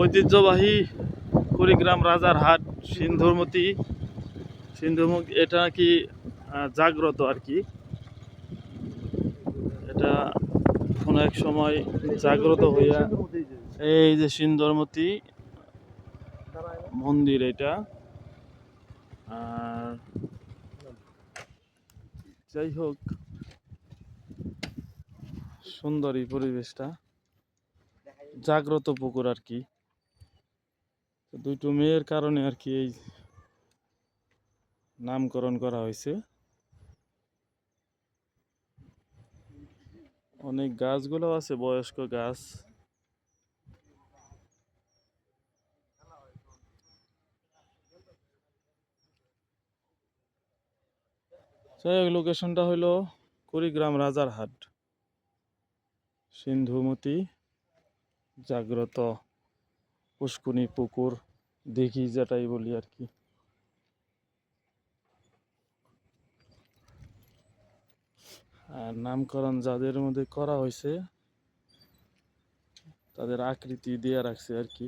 ঐতিহ্যবাহী কুড়িগ্রাম রাজার হাট সিন্ধুমতি। সিন্ধুমুখ, এটা কি জাগ্রত আর কি? এটা কোনো এক সময় জাগ্রত হইয়া এই যে সিন্ধুমতি মন্দির এটা। আর যাই হোক, সুন্দরী পরিবেশটা। জাগ্রত পুকুর আর কি। দুইটো মেয়ের কারণে আর কি এই নামকরণ করা হয়েছে। অনেক গাছগুলো আছে, বয়স্ক গাছ। লোকেশনটা হলো কুড়িগ্রাম রাজার হাট সিন্ধুমতি, জাগ্রত। পুষ্কুনি পুকুর, দেখি যেটাই বলি আর কি। আর নামকরণ যাদের মধ্যে করা হয়েছে, তাদের আকৃতি দিয়ে রাখছে আর কি।